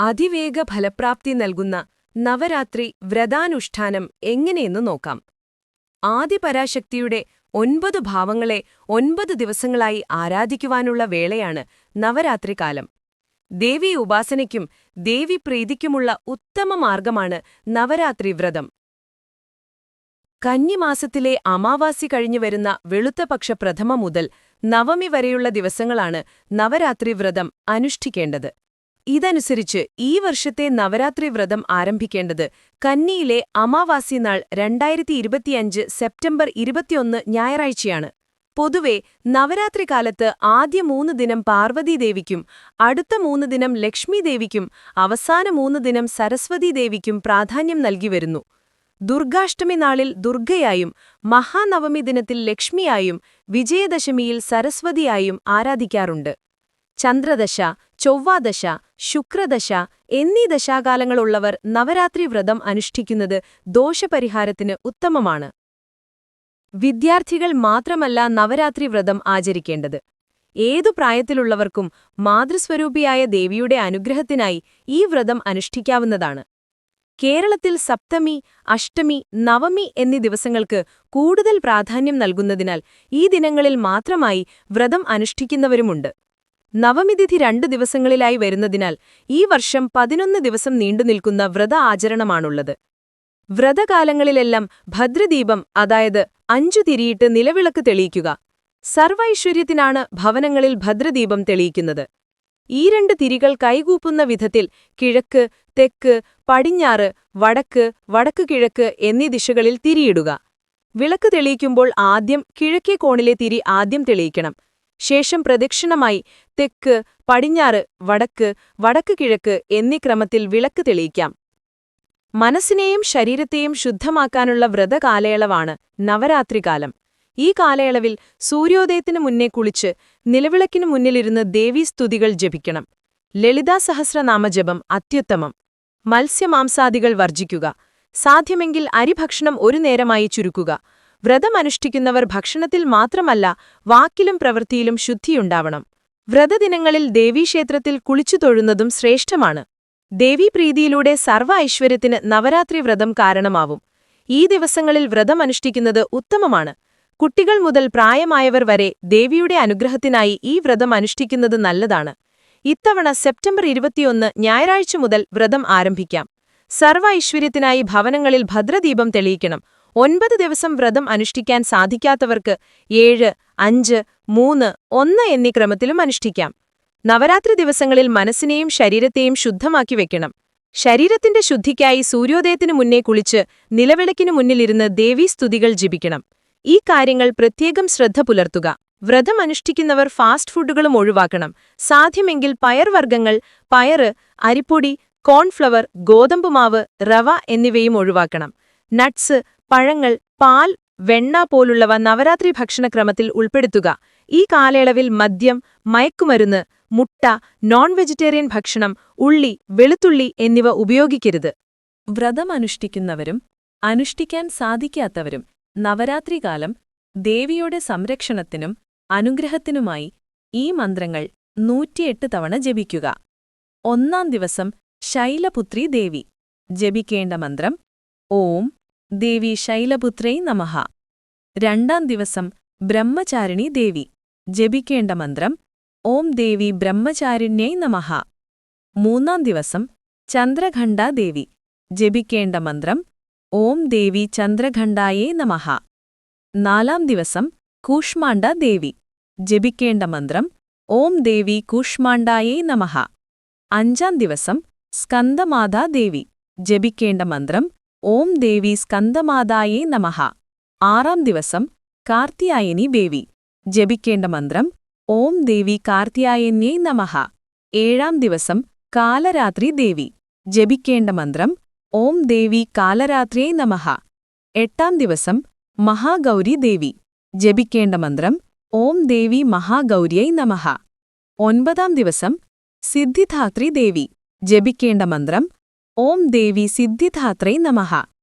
അതിവേഗ ഫലപ്രാപ്തി നൽകുന്ന നവരാത്രി വ്രതാനുഷ്ഠാനം എങ്ങനെയെന്ന് നോക്കാം. ആദിപരാശക്തിയുടെ ഒൻപത് ഭാവങ്ങളെ ഒൻപത് ദിവസങ്ങളായി ആരാധിക്കുവാനുള്ള വേളയാണ് നവരാത്രികാലം. ദേവീ ഉപാസനയ്ക്കും ദേവീപ്രീതിക്കുമുള്ള ഉത്തമ മാർഗമാണ് നവരാത്രി വ്രതം. കന്നിമാസത്തിലെ അമാവാസി കഴിഞ്ഞു വരുന്ന വെളുത്തപക്ഷ പ്രഥമ മുതൽ നവമി വരെയുള്ള ദിവസങ്ങളാണ് നവരാത്രി വ്രതം അനുഷ്ഠിക്കേണ്ടത്. ഇതനുസരിച്ച് ഈ വർഷത്തെ നവരാത്രി വ്രതം ആരംഭിക്കേണ്ടത് കന്നിയിലെ അമാവാസി നാൾ രണ്ടായിരത്തി ഇരുപത്തിയഞ്ച് സെപ്റ്റംബർ ഇരുപത്തിയൊന്ന് ഞായറാഴ്ചയാണ്. പൊതുവെ നവരാത്രി കാലത്ത് ആദ്യ മൂന്ന് ദിനം പാർവതീദേവിക്കും അടുത്ത മൂന്ന് ദിനം ലക്ഷ്മീദേവിക്കും അവസാന മൂന്ന് ദിനം സരസ്വതീദേവിക്കും പ്രാധാന്യം നൽകി വരുന്നു. ദുർഗാഷ്ടമി നാളിൽ ദുർഗയായും മഹാനവമി ദിനത്തിൽ ലക്ഷ്മിയായും വിജയദശമിയിൽ സരസ്വതിയായും ആരാധിക്കാറുണ്ട്. ചന്ദ്രദശ ചൊവ്വാദശ ശുക്രദശ എന്നീ ദശാകാലങ്ങളുള്ളവർ നവരാത്രി വ്രതം അനുഷ്ഠിക്കുന്നത് ദോഷപരിഹാരത്തിന് ഉത്തമമാണ്. വിദ്യാർത്ഥികൾ മാത്രമല്ല നവരാത്രി വ്രതം ആചരിക്കേണ്ടത്. ഏതു പ്രായത്തിലുള്ളവർക്കും മാതൃസ്വരൂപിയായ ദേവിയുടെ അനുഗ്രഹത്തിനായി ഈ വ്രതം അനുഷ്ഠിക്കാവുന്നതാണ്. കേരളത്തിൽ സപ്തമി അഷ്ടമി നവമി എന്നീ ദിവസങ്ങൾക്ക് കൂടുതൽ പ്രാധാന്യം നൽകുന്നതിനാൽ ഈ ദിനങ്ങളിൽ മാത്രമായി വ്രതം അനുഷ്ഠിക്കുന്നവരുമുണ്ട്. നവമിതിഥി രണ്ട് ദിവസങ്ങളിലായി വരുന്നതിനാൽ ഈ വർഷം പതിനൊന്ന് ദിവസം നീണ്ടുനിൽക്കുന്ന വ്രത ആചരണമാണുള്ളത്. വ്രതകാലങ്ങളിലെല്ലാം ഭദ്രദീപം അതായത് അഞ്ചു തിരിയിട്ട് നിലവിളക്ക് തെളിയിക്കുക. സർവൈശ്വര്യത്തിനാണ് ഭവനങ്ങളിൽ ഭദ്രദീപം തെളിയിക്കുന്നത്. ഈ രണ്ട് തിരികൾ കൈകൂപ്പുന്ന വിധത്തിൽ കിഴക്ക് തെക്ക് പടിഞ്ഞാറ് വടക്ക് വടക്ക് കിഴക്ക് എന്നീ ദിശകളിൽ തിരിയിടുക. വിളക്ക് തെളിയിക്കുമ്പോൾ ആദ്യം കിഴക്കേ കോണിലെ തിരി ആദ്യം തെളിയിക്കണം. ശേഷം പ്രദക്ഷിണമായി തെക്ക് പടിഞ്ഞാറ് വടക്ക് വടക്ക് കിഴക്ക് എന്നീ ക്രമത്തിൽ വിളക്ക് തെളിയിക്കാം. മനസ്സിനെയും ശരീരത്തെയും ശുദ്ധമാക്കാനുള്ള വ്രതകാലയളവാണ് നവരാത്രികാലം. ഈ കാലയളവിൽ സൂര്യോദയത്തിനു മുന്നേ കുളിച്ച് നിലവിളക്കിനു മുന്നിലിരുന്ന് ദേവീസ്തുതികൾ ജപിക്കണം. ലളിതാ സഹസ്രനാമജപം അത്യുത്തമം. മത്സ്യമാംസാദികൾ വർജിക്കുക സാധ്യമെങ്കിൽ അരിഭക്ഷണം ഒരു നേരമായി ചുരുക്കുക. വ്രതമനുഷ്ഠിക്കുന്നവർ ഭക്ഷണത്തിൽ മാത്രമല്ല വാക്കിലും പ്രവൃത്തിയിലും ശുദ്ധിയുണ്ടാവണം. വ്രതദിനങ്ങളിൽ ദേവീക്ഷേത്രത്തിൽ കുളിച്ചു തൊഴുന്നതും ശ്രേഷ്ഠമാണ്. ദേവീപ്രീതിയിലൂടെ സർവ ഐശ്വര്യത്തിന് നവരാത്രി വ്രതം കാരണമാവും. ഈ ദിവസങ്ങളിൽ വ്രതമനുഷ്ഠിക്കുന്നത് ഉത്തമമാണ്. കുട്ടികൾ മുതൽ പ്രായമായവർ വരെ ദേവിയുടെ അനുഗ്രഹത്തിനായി ഈ വ്രതം അനുഷ്ഠിക്കുന്നത് നല്ലതാണ്. ഇത്തവണ സെപ്റ്റംബർ ഇരുപത്തിയൊന്ന് ഞായറാഴ്ച മുതൽ വ്രതം ആരംഭിക്കാം. സർവ ഐശ്വര്യത്തിനായി ഭവനങ്ങളിൽ ഭദ്രദീപം തെളിയിക്കണം. ഒൻപത് ദിവസം വ്രതം അനുഷ്ഠിക്കാൻ സാധിക്കാത്തവർക്ക് ഏഴ് അഞ്ച് മൂന്ന് ഒന്ന് എന്നീ ക്രമത്തിലും അനുഷ്ഠിക്കാം. നവരാത്രി ദിവസങ്ങളിൽ മനസ്സിനെയും ശരീരത്തെയും ശുദ്ധമാക്കി വെക്കണം. ശരീരത്തിന്റെ ശുദ്ധിക്കായി സൂര്യോദയത്തിനു മുന്നേ കുളിച്ച് നിലവിളക്കിനു മുന്നിലിരുന്ന് ദേവീസ്തുതികൾ ജപിക്കണം. ഈ കാര്യങ്ങൾ പ്രത്യേകം ശ്രദ്ധ പുലർത്തുക. വ്രതം അനുഷ്ഠിക്കുന്നവർ ഫാസ്റ്റ് ഫുഡുകളും ഒഴിവാക്കണം. സാധ്യമെങ്കിൽ പയർവർഗങ്ങൾ പയറ് അരിപ്പൊടി കോൺഫ്ലവർ ഗോതമ്പുമാവ് റവ എന്നിവയും ഒഴിവാക്കണം. നട്ട്സ് പഴങ്ങൾ പാൽ വെണ്ണ പോലുള്ളവ നവരാത്രി ഭക്ഷണക്രമത്തിൽ ഉൾപ്പെടുത്തുക. ഈ കാലയളവിൽ മദ്യം മയക്കുമരുന്ന് മുട്ട നോൺ വെജിറ്റേറിയൻ ഭക്ഷണം ഉള്ളി വെളുത്തുള്ളി എന്നിവ ഉപയോഗിക്കരുത്. വ്രതമനുഷ്ഠിക്കുന്നവരും അനുഷ്ഠിക്കാൻ സാധിക്കാത്തവരും നവരാത്രികാലം ദേവിയുടെ സംരക്ഷണത്തിനും അനുഗ്രഹത്തിനുമായി ഈ മന്ത്രങ്ങൾ നൂറ്റിയെട്ട് തവണ ജപിക്കുക. ഒന്നാം ദിവസം ശൈലപുത്രി ദേവി. ജപിക്കേണ്ട മന്ത്രം ഓം ദേവി ശൈലപുത്രൈ നമഹ രണ്ടാം ദിവസം ബ്രഹ്മചാരിണി ദേവി. ജപിക്കേണ്ട മന്ത്രം ഓം ദേവി ബ്രഹ്മചാരിണ്യൈ നമഹ മൂന്നാം ദിവസം ചന്ദ്രഖണ്ഡ ദേവി. ജപിക്കേണ്ട മന്ത്രം ഓം ദേവി ചന്ദ്രഖണ്ഡായേ നമഹ നാലാം ദിവസം കൂഷ്മാണ്ഡ ദേവി. ജപിക്കേണ്ട മന്ത്രം ഓം ദേവി കൂഷ്മാണ്ഡായേ നമഹ അഞ്ചാം ദിവസം സ്കന്ദമാതാ ദേവി. ജപിക്കേണ്ട മന്ത്രം ഓം ദേവി സ്കന്ദമാതായേ നമഹ ആറാം ദിവസം കാർത്തിയായനി ദേവി. ജപിക്കേണ്ട മന്ത്രം ഓം ദേവി കാർത്തിയായന്യേ നമഹ ഏഴാം ദിവസം കാലരാത്രി ദേവി. ജപിക്കേണ്ട മന്ത്രം ഓം ദേവി കാലരാത്രിയേ നമഹ എട്ടാം ദിവസം മഹാഗൗരി ദേവി. ജപിക്കേണ്ട മന്ത്രം ഓം ദേവി മഹാഗൗരിയൈ നമഹ ഒൻപതാം ദിവസം സിദ്ധിധാത്രി ദേവി. ജപിക്കേണ്ട മന്ത്രം ഓം ദേവി സിദ്ധിധാത്രൈ നമഃ.